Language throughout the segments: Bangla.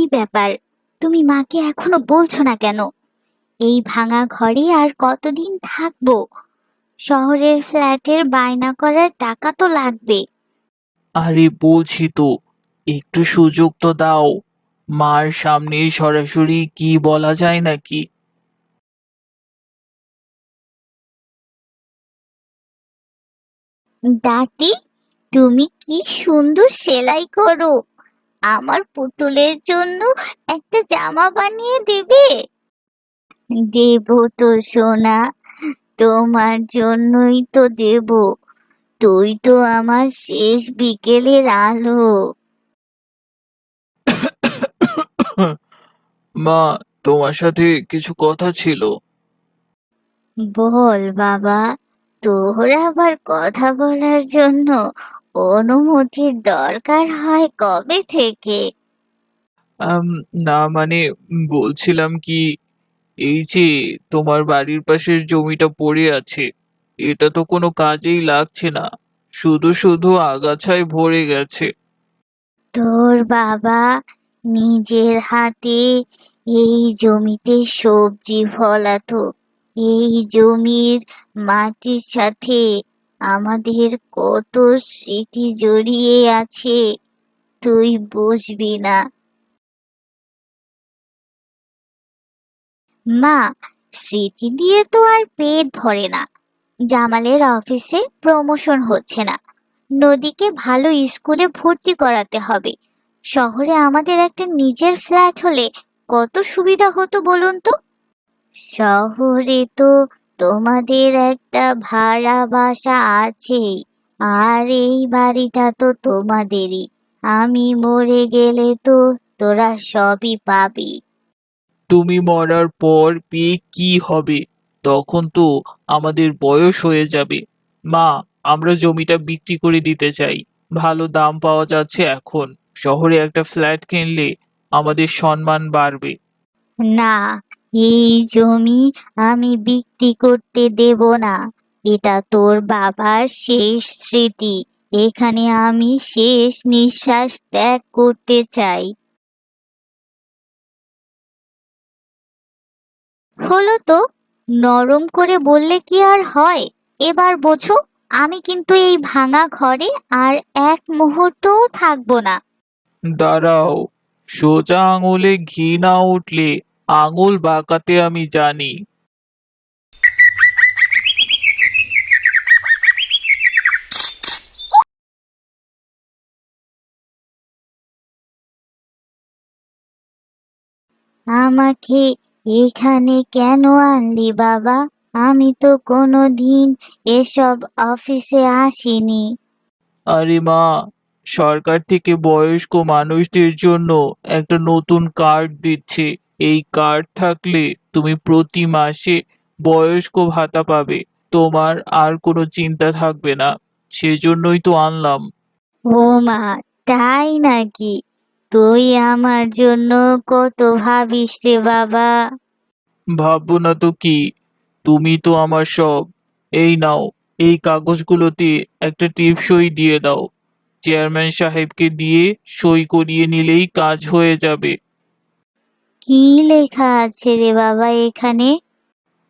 কি ব্যাপার? তুমি মাকে এখনও বলছো না কেন? এই ভাঙা ঘরে আর কতদিন থাকব? শহরের ফ্ল্যাটের বায়না করার টাকা তো লাগবে। আরে বলছি তো একটু সুযোগ তো দাও। মার সামনে সরাসরি কি বলা যায় নাকি? দাদি তুমি কি সুন্দর সেলাই করো? আমার পুতুলের জন্য একটা জামা বানিয়ে দেবে। দেব তো সোনা তোমার জন্যই তো দেব। তুই তো আমার শেষ বিকেলের আলো। মা তোমার সাথে কিছু কথা ছিল। বল বাবা তোর আবার কথা বলার জন্য অনুমতির দরকার হয় কবে থেকে? আম, না মানে বলছিলাম কি এই যে তোমার বাড়ির পাশের জমিটা পড়ে আছে এটা তো কোনো কাজেই লাগছে না শুধু শুধু আগাছায় ভরে গেছে। তোর বাবা নিজের হাতে এই জমিতে সবজি ফলাতো এই জমির মাটির সাথে আমাদের কত স্মৃতি জড়িয়ে আছে, তুই বুঝবি না। মা, স্মৃতি দিয়ে তো আর পেট ভরে না। জামালের অফিসে প্রমোশন হচ্ছে না। নদীকে ভালো স্কুলে ভর্তি করাতে হবে। শহরে আমাদের একটা নিজের ফ্ল্যাট হলে কত সুবিধা হতো বলুন তো? শহরে তো তোমাদের একটা ভাড়া বাসা আছে আর এই বাড়িটা তো তোমাদেরই। আমি মরে গেলে তো তোরা সবই পাবি। তুমি মরার পর পেয়ে কি হবে? তখন তো আমাদের বয়স হয়ে যাবে। মা আমরা জমিটা বিক্রি করে দিতে চাই। ভালো দাম পাওয়া যাচ্ছে এখন। শহরে একটা ফ্ল্যাট কিনলে আমাদের সম্মান বাড়বে। না এই জমি আমি বিক্রি করতে দেব না। এটা তোর বাবার শেষ স্মৃতি। এখানে আমি শেষ নিঃশ্বাস ত্যাগ করতে চাই। হলো তো, নরম করে বললে কি আর হয়? এবার বোঝো, আমি কিন্তু এই ভাঙা ঘরে আর এক মুহূর্তও থাকব না। দাঁড়াও, সোজা আঙুলে ঘি না উঠলে আঙুল বাঁকাতে আমি জানি। আমাকে এখানে কেন আনলি বাবা? আমি তো কোনো দিন এসব অফিসে আসিনি। আরে মা সরকার থেকে বয়স্ক মানুষদের জন্য একটা নতুন কার্ড দিচ্ছে। এই কার্ড থাকলে তুমি প্রতি মাসে বয়স্ক ভাতা পাবে। তোমার আর কোনো চিন্তা থাকবে না। সেজন্যই তো আনলাম। ও মা তাই নাকি? তুই আমার জন্য কত ভাবিস রে বাবা? ভাববো না তো কি? তুমি তো আমার সব। এই নাও এই কাগজগুলোতে একটা টিপ সই দিয়ে দাও। চেয়ারম্যান সাহেবকে দিয়ে সই করিয়ে নিলেই কাজ হয়ে যাবে। কি লেখা আছে রে বাবা এখানে?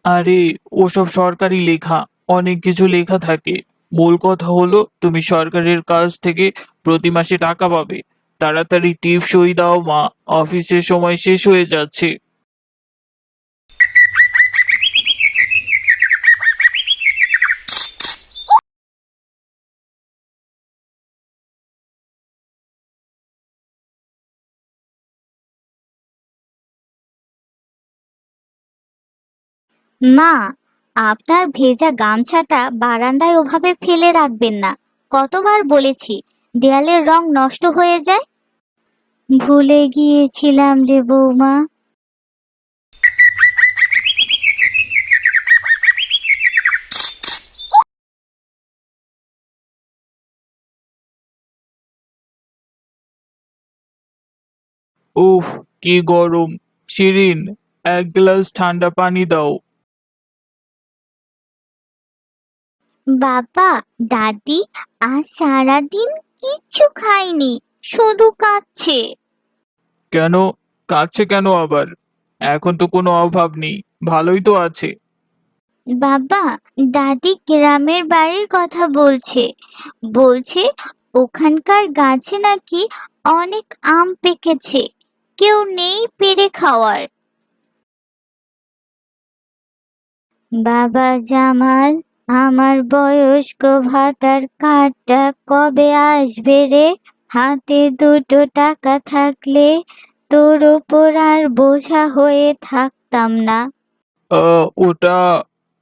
আরে, ওসব সরকারি লেখা, অনেক কিছু লেখা থাকে। মূল কথা হলো, তুমি সরকারের কাছ থেকে প্রতি মাসে টাকা পাবে। তাড়াতাড়ি টিপ সই দাও মা, অফিসের সময় শেষ হয়ে যাচ্ছে। মা, আপনার ভেজা গামছাটা বারান্দায় ওভাবে ফেলে রাখবেন না। কতবার বলেছি, দেয়ালের রং নষ্ট হয়ে যায়। ভুলে গিয়েছিলাম রে বৌমা। উফ, কি গরম। শিরিন, এক গ্লাস ঠান্ডা পানি দাও। বাবা দাদি আজ সারাদিন কিচ্ছু খায়নি শুধু কাঁদছে। কেন? কাঁদছে কেন আবার? এখন তো কোনো অভাব নেই ভালোই তো আছে। বাবা দাদি গ্রামের বাড়ির কথা বলছে। বলছে ওখানকার গাছে নাকি অনেক আম পেকেছে কেউ নেই পেরে খাওয়ার। বাবা জামাল আমার বয়স্ক ভাতার কার্ডটা কবে আসবে রে? হাতে দুটো টাকা থাকলে তোর ওপর আর বোঝা হয়ে থাকতাম না। আহ, ওটা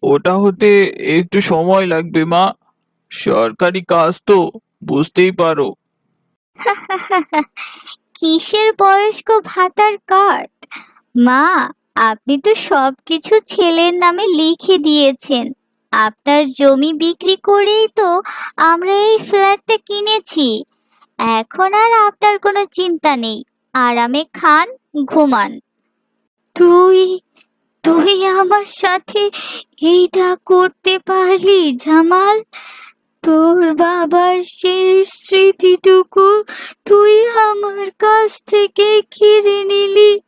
ওটা হতে একটু সময় লাগবে মা। সরকারি কাজ তো বুঝতেই পারো। কিসের বয়স্ক ভাতার কার্ড মা আপনি তো সবকিছু ছেলের নামে লিখে দিয়েছেন। আপনার জমি বিক্রি করেই তো আমরা এই ফ্ল্যাটটা কিনেছি। এখন আর আপনার কোনো চিন্তা নেই। আরামে খান, ঘুমান। তুই তুই আমার সাথে এইটা করতে পারলি জামাল তোর বাবার শেষ স্মৃতিটুকু তুই আমার কাছ থেকে কেড়ে নিলি।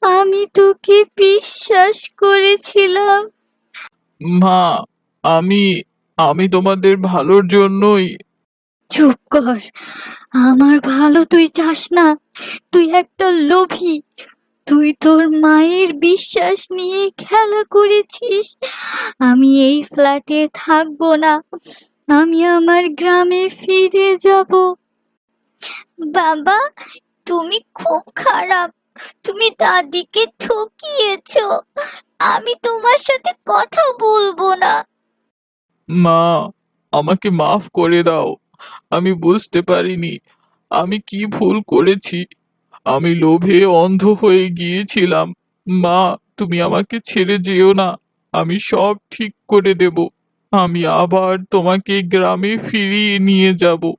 আমি তোকে বিশ্বাস করেছিলাম। মা, আমি আমি তোমাদের ভালোর জন্যই। চুপ কর। আমার ভালো তুই চাস না। তুই একটা লোভী। তুই তোর মায়ের বিশ্বাস নিয়ে খেলা করেছিস। আমি এই ফ্ল্যাটে থাকব না। আমি আমার গ্রামে ফিরে যাব। বাবা, তুমি খুব খারাপ। তুমি দাদিকে ঠকিয়েছো। আমি তোমার সাথে কথা বলব না। মা, আমাকে মাফ করে দাও। আমি বুঝতে পারিনি। আমি কি ভুল করেছি? আমি লোভে অন্ধ হয়ে গিয়েছিলাম। মা, তুমি আমাকে ছেড়ে যেও না। আমি সব ঠিক করে দেব। আমি আবার তোমাকে গ্রামে ফিরিয়ে নিয়ে যাব।